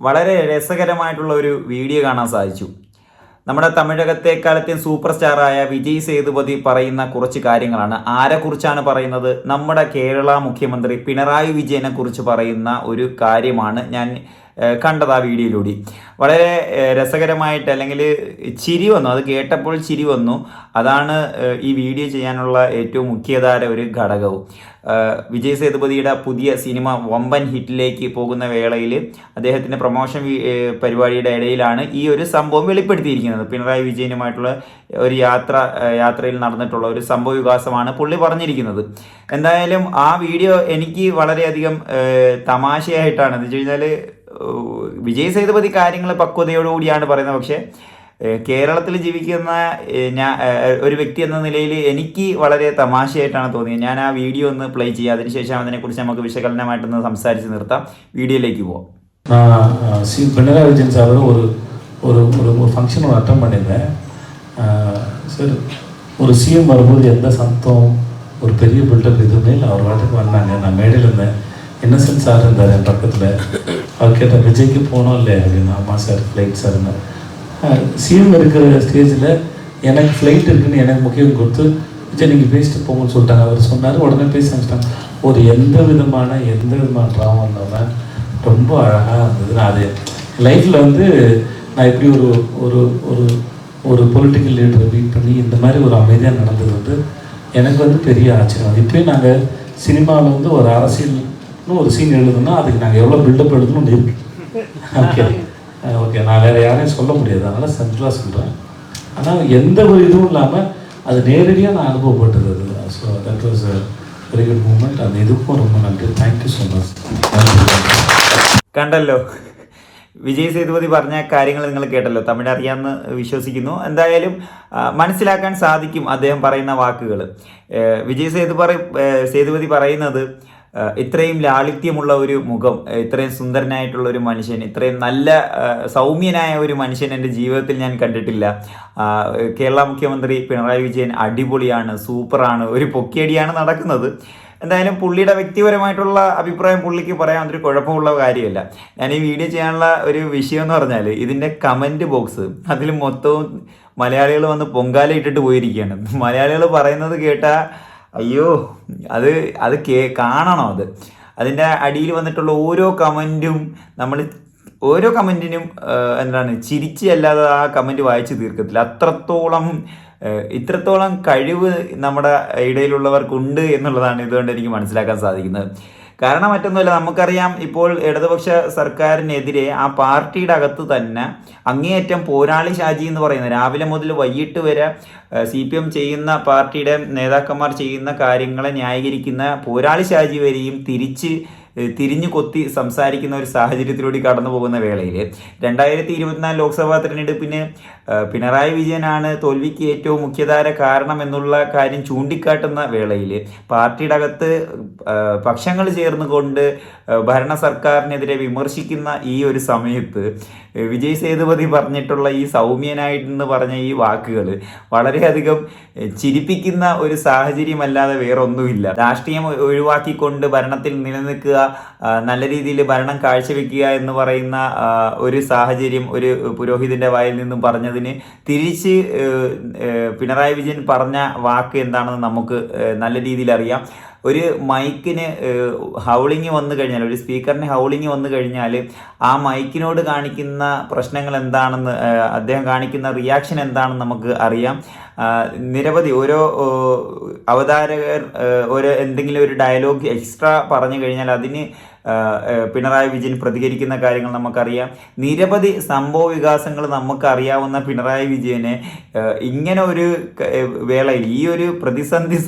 വളരെ രസകരമായിട്ടുള്ള ഒരു വീഡിയോ കാണാൻ സാധിച്ചു. നമ്മുടെ തമിഴകത്തെ കാലത്തെ സൂപ്പർ സ്റ്റാറായ വിജയ് സേതുപതി പറയുന്ന കുറച്ച് കാര്യങ്ങളാണ്. ആരെക്കുറിച്ചാണ് പറയുന്നത്? നമ്മുടെ കേരള മുഖ്യമന്ത്രി പിണറായി വിജയനെ കുറിച്ച് പറയുന്ന ഒരു കാര്യമാണ്. ഞാൻ കണ്ടത് ആ വീഡിയോയിലൂടെ. വളരെ രസകരമായിട്ട് അല്ലെങ്കിൽ ചിരി വന്നു. അത് കേട്ടപ്പോൾ ചിരി വന്നു. അതാണ് ഈ വീഡിയോ ചെയ്യാനുള്ള ഏറ്റവും മുഖ്യധാര ഒരു ഘടകവും. വിജയ് സേതുപതിയുടെ പുതിയ സിനിമ വമ്പൻ ഹിറ്റിലേക്ക് പോകുന്ന വേളയിൽ അദ്ദേഹത്തിന്റെ പ്രൊമോഷൻ പരിപാടിയുടെ ഇടയിലാണ് ഈ ഒരു സംഭവം വെളിപ്പെടുത്തിയിരിക്കുന്നത്. പിണറായി വിജയനുമായിട്ടുള്ള ഒരു യാത്ര യാത്രയിൽ നടന്നിട്ടുള്ള ഒരു സംഭവ വികാസമാണ് പുള്ളി പറഞ്ഞിരിക്കുന്നത്. എന്തായാലും ആ വീഡിയോ എനിക്ക് വളരെയധികം തമാശയായിട്ടാണ്. എന്ന് വെച്ച് കഴിഞ്ഞാൽ വിജയ് സേതുപതി കാര്യങ്ങൾ പക്വതയോടുകൂടിയാണ് പറയുന്നത് പക്ഷേ ഏഹ് കേരളത്തിൽ ജീവിക്കുന്ന ഏഹ് ഞാൻ ഏഹ് ഒരു വ്യക്തി എന്ന നിലയിൽ എനിക്ക് വളരെ തമാശയായിട്ടാണ് തോന്നിയത് ഞാൻ ആ വീഡിയോ ഒന്ന് പ്ലേ ചെയ്യാം അതിനുശേഷം അതിനെക്കുറിച്ച് നമുക്ക് വിശകലനമായിട്ടൊന്ന് സംസാരിച്ച് നിർത്താം വീഡിയോയിലേക്ക് പോവാം நான் அஹ், சி பினராயி விஜயன் சார் ஒரு ஒரு ஒரு ஒரு ஃபங்க்ஷன் ஒன்று அட்டன் பண்ணியிருந்தேன் அஹ், சார் ஒரு சிஎம் வரும்போது எந்த சத்தம் ஒரு பெரிய பில்டப் எதுவுமே இல்லை அவர் வாட்டுக்கு வந்தாங்க நான் மேடையில் இருந்தேன் இன்னசென்ட் சார் இருந்தார் என் பக்கத்தில் அவர் கேட்டார் விஜய்க்கு போனோம் இல்லையா? அப்படின்னு ஆமாம் சார் ஃப்ளைட் சார்னு சிஎம் இருக்கிற ஸ்டேஜில் எனக்கு ஃப்ளைட் இருக்குன்னு எனக்கு முக்கியம் கொடுத்து விஜய் நீங்கள் பேசிட்டு போங்கன்னு சொல்லிட்டாங்க. அவர் சொன்னார் உடனே பேச ஆரம்பிச்சிட்டாங்க ஒரு எந்த விதமான எந்த விதமான ட்ராமா இல்லாமல் ரொம்ப அழகாக இருந்தது. நான் அது லைஃப்பில் வந்து நான் எப்படி ஒரு ஒரு ஒரு ஒரு பொலிட்டிக்கல் லீடரை மீட் பண்ணி இந்த மாதிரி ஒரு அமைதியாக நடந்தது வந்து எனக்கு வந்து பெரிய ஆச்சரியம். இப்போயும் நாங்கள் சினிமாவில் வந்து ஒரு அரசியல் அரசியல்னு ஒரு சீன் எழுதணும்னா அதுக்கு நாங்கள் எவ்வளோ பில்டப் எழுதணும்னு இருக்கு ஓகே ஓகே நான் வேறு யாரையும் சொல்ல முடியாது அதனால் சென்ட்ரலாக சொல்கிறேன் ஆனால் எந்த ஒரு இதுவும் இல்லாமல் அது நேரடியாக நான் அனுபவப்பட்டது அது so that was very good moment அந்த இதுக்கும் ரொம்ப நன்றி தேங்க்யூ ஸோ மச் நன்றி കണ്ടല്ലോ വിജയ് സേതുപതി പറഞ്ഞ കാര്യങ്ങൾ നിങ്ങൾ കേട്ടല്ലോ തമിഴ് അറിയാമെന്ന് വിശ്വസിക്കുന്നു എന്തായാലും ആ, മനസ്സിലാക്കാൻ സാധിക്കും അദ്ദേഹം പറയുന്ന വാക്കുകൾ വിജയ് സേതുപതി സേതുപതി പറയുന്നത് ആ, ഇത്രയും ലാളിത്യമുള്ള ഒരു മുഖം ഇത്രയും സുന്ദരനായിട്ടുള്ള ഒരു മനുഷ്യൻ ഇത്രയും നല്ല സൗമ്യനായ ഒരു മനുഷ്യൻ എന്റെ ജീവിതത്തിൽ ഞാൻ കണ്ടിട്ടില്ല. കേരള മുഖ്യമന്ത്രി പിണറായി വിജയൻ അടിപൊളിയാണ് സൂപ്പറാണ് ഒരു പൊക്കിയടിയാണ് നടക്കുന്നത്. എന്തായാലും പുള്ളിയുടെ വ്യക്തിപരമായിട്ടുള്ള അഭിപ്രായം പുള്ളിക്ക് പറയാൻ ഒരു കുഴപ്പമുള്ള കാര്യമല്ല. ഞാൻ ഈ വീഡിയോ ചെയ്യാനുള്ള ഒരു വിഷയം എന്ന് പറഞ്ഞാൽ ഇതിന്റെ കമന്റ് ബോക്സ് അതിൽ മൊത്തവും മലയാളികൾ വന്ന് പൊങ്കാല ഇട്ടിട്ട് പോയിരിക്കുകയാണ്. മലയാളികൾ പറയുന്നത് കേട്ടാൽ അയ്യോ അത് അത് കേ കാണണം അത്? അതിന്റെ അടിയിൽ വന്നിട്ടുള്ള ഓരോ കമന്റും നമ്മൾ ഓരോ കമന്റിനും എന്താണ് ചിരിച്ച് അല്ലാതെ ആ കമന്റ് വായിച്ച് തീർക്കത്തില്ല. അത്രത്തോളം ഇത്രത്തോളം കഴിവ് നമ്മുടെ ഇടയിലുള്ളവർക്കുണ്ട് എന്നുള്ളതാണ് ഇതുകൊണ്ട് എനിക്ക് മനസ്സിലാക്കാൻ സാധിക്കുന്നത്. കാരണം മറ്റൊന്നുമല്ല നമുക്കറിയാം ഇപ്പോൾ ഇടതുപക്ഷ സർക്കാരിനെതിരെ ആ പാർട്ടിയുടെ അകത്ത് തന്നെ അങ്ങേയറ്റം പോരാളി ഷാജി എന്ന് പറയുന്നത് രാവിലെ മുതൽ വൈകിട്ട് വരെ സി പി എം ചെയ്യുന്ന പാർട്ടിയുടെ നേതാക്കന്മാർ ചെയ്യുന്ന കാര്യങ്ങളെ ന്യായീകരിക്കുന്ന പോരാളി ഷാജി വരെയും തിരിച്ച് തിരിഞ്ഞു കൊത്തി സംസാരിക്കുന്ന ഒരു സാഹചര്യത്തിലൂടെ കടന്നു പോകുന്ന വേളയിൽ രണ്ടായിരത്തി ഇരുപത്തിനാല് ലോക്സഭാ തെരഞ്ഞെടുപ്പിന് പിണറായി വിജയനാണ് തോൽവിക്ക് ഏറ്റവും മുഖ്യധാര കാരണം എന്നുള്ള കാര്യം ചൂണ്ടിക്കാട്ടുന്ന വേളയിൽ പാർട്ടിയുടെ അകത്ത് പക്ഷങ്ങൾ ചേർന്നുകൊണ്ട് ഭരണ സർക്കാരിനെതിരെ വിമർശിക്കുന്ന ഈ ഒരു സമയത്ത് വിജയ് സേതുപതി പറഞ്ഞിട്ടുള്ള ഈ സൗമ്യനായിട്ടെന്ന് പറഞ്ഞ ഈ വാക്കുകൾ വളരെയധികം ചിരിപ്പിക്കുന്ന ഒരു സാഹചര്യമല്ലാതെ വേറൊന്നുമില്ല. രാഷ്ട്രീയം ഒഴിവാക്കിക്കൊണ്ട് ഭരണത്തിൽ നിലനിൽക്കുക നല്ല രീതിയിൽ ഭരണം കാഴ്ചവെക്കുക എന്ന് പറയുന്ന ഒരു സാഹചര്യം ഒരു പുരോഹിതന്റെ വായിൽ നിന്നും പറഞ്ഞതിന് തിരിച്ച് പിണറായി വിജയൻ പറഞ്ഞ വാക്ക് എന്താണെന്ന് നമുക്ക് നല്ല രീതിയിൽ അറിയാം. ഒരു മൈക്കിന് ഹൗളിങ് വന്നു കഴിഞ്ഞാൽ ഒരു സ്പീക്കറിന് ഹൗളിങ് വന്നു കഴിഞ്ഞാൽ ആ മൈക്കിനോട് കാണിക്കുന്ന പ്രശ്നങ്ങൾ എന്താണെന്ന് അദ്ദേഹം കാണിക്കുന്ന റിയാക്ഷൻ എന്താണെന്ന് നമുക്ക് അറിയാം. നിരവധി ഓരോ അവതാരകർ ഓരോ എന്തെങ്കിലും ഒരു ഡയലോഗ് എക്സ്ട്രാ പറഞ്ഞു കഴിഞ്ഞാൽ അതിന് പിണറായി വിജയൻ പ്രതികരിക്കുന്ന കാര്യങ്ങൾ നമുക്കറിയാം. നിരവധി സംഭവ വികാസങ്ങൾ നമുക്കറിയാവുന്ന പിണറായി വിജയനെ ഇങ്ങനെ ഒരു വേളയിൽ ഈ ഒരു പ്രതിസന്ധി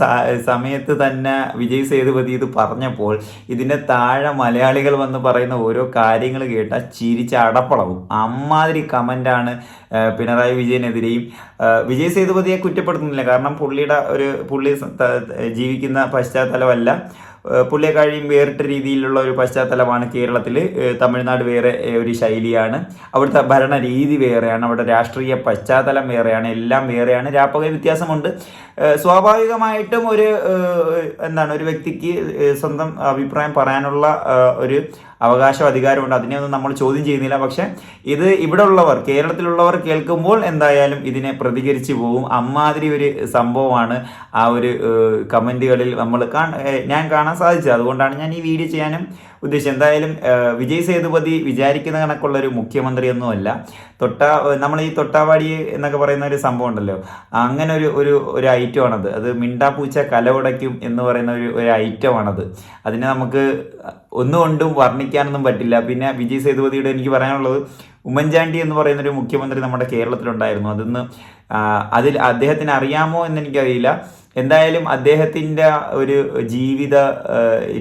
സമയത്ത് തന്നെ വിജയ് സേതുപതി ഇത് പറഞ്ഞപ്പോൾ ഇതിന്റെ താഴെ മലയാളികൾ വന്ന് പറയുന്ന ഓരോ കാര്യങ്ങൾ കേട്ടാൽ ചിരിച്ച അടപ്പളവും. അമ്മാതിരി കമന്റാണ് പിണറായി വിജയനെതിരെയും. വിജയ് സേതുപതിയെ കുറ്റപ്പെടുത്തുന്നില്ല. കാരണം പുള്ളിയുടെ ഒരു പുള്ളി ജീവിക്കുന്ന പശ്ചാത്തലമല്ല. ഏഹ് പുള്ളിയെ കഴിയും വേറിട്ട രീതിയിലുള്ള ഒരു പശ്ചാത്തലമാണ് കേരളത്തിൽ തമിഴ്നാട് വേറെ ഒരു ശൈലിയാണ്. അവിടുത്തെ ഭരണ രീതി വേറെയാണ്. അവിടെ രാഷ്ട്രീയ പശ്ചാത്തലം വേറെയാണ്. എല്ലാം വേറെയാണ്. രാപ്പക വ്യത്യാസമുണ്ട്. സ്വാഭാവികമായിട്ടും ഒരു എന്താണ് ഒരു വ്യക്തിക്ക് സ്വന്തം അഭിപ്രായം പറയാനുള്ള ഒരു അവകാശം അധികാരമുണ്ട്. അതിനെയൊന്നും നമ്മൾ ചോദ്യം ചെയ്യുന്നില്ല. പക്ഷേ ഇത് ഇവിടെ ഉള്ളവർ കേരളത്തിലുള്ളവർ കേൾക്കുമ്പോൾ എന്തായാലും ഇതിനെ പ്രതികരിച്ചു പോകും. അമ്മാതിരി ഒരു സംഭവമാണ് ആ ഒരു കമന്റുകളിൽ നമ്മൾ ഞാൻ കാണാൻ സാധിച്ചത്. അതുകൊണ്ടാണ് ഞാൻ ഈ വീഡിയോ ചെയ്യാനും ഉദ്ദേശിച്ചത്. എന്തായാലും വിജയ് സേതുപതി വിചാരിക്കുന്ന കണക്കുള്ള ഒരു മുഖ്യമന്ത്രിയൊന്നുമല്ല. തൊട്ട നമ്മൾ ഈ തൊട്ടാവാടി എന്നൊക്കെ പറയുന്ന ഒരു സംഭവം ഉണ്ടല്ലോ അങ്ങനെ ഒരു ഒരു ഒരു ഐറ്റം ഐറ്റമാണത്. അത് മിണ്ടാപ്പൂച്ച കലവുടയ്ക്കും എന്ന് പറയുന്ന ഒരു ഒരു ഐറ്റം ഐറ്റമാണത്. അതിനെ നമുക്ക് ഒന്നുകൊണ്ടും വർണിക്കാനൊന്നും പറ്റില്ല. പിന്നെ വിജയ് സേതുപതിയുടെ എനിക്ക് പറയാനുള്ളത് ഉമ്മൻചാണ്ടി എന്ന് പറയുന്ന ഒരു മുഖ്യമന്ത്രി നമ്മുടെ കേരളത്തിലുണ്ടായിരുന്നു. അതിന്ന് അതിൽ അദ്ദേഹത്തിന് അറിയാമോ എന്ന് എനിക്കറിയില്ല. എന്തായാലും അദ്ദേഹത്തിന്റെ ഒരു ജീവിത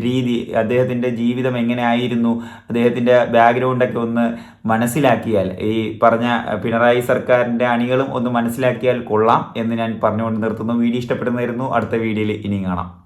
രീതി അദ്ദേഹത്തിന്റെ ജീവിതം എങ്ങനെയായിരുന്നു അദ്ദേഹത്തിന്റെ ബാക്ക്ഗ്രൗണ്ടൊക്കെ ഒന്ന് മനസ്സിലാക്കിയാൽ ഈ പറഞ്ഞ പിണറായി സർക്കാരിന്റെ അണികളും ഒന്ന് മനസ്സിലാക്കിയാൽ കൊള്ളാം എന്ന് ഞാൻ പറഞ്ഞുകൊണ്ട് നിർത്തുന്നു. വീഡിയോ ഇഷ്ടപ്പെടുന്നതായിരുന്നു അടുത്ത വീഡിയോയിൽ ഇനിയും കാണാം.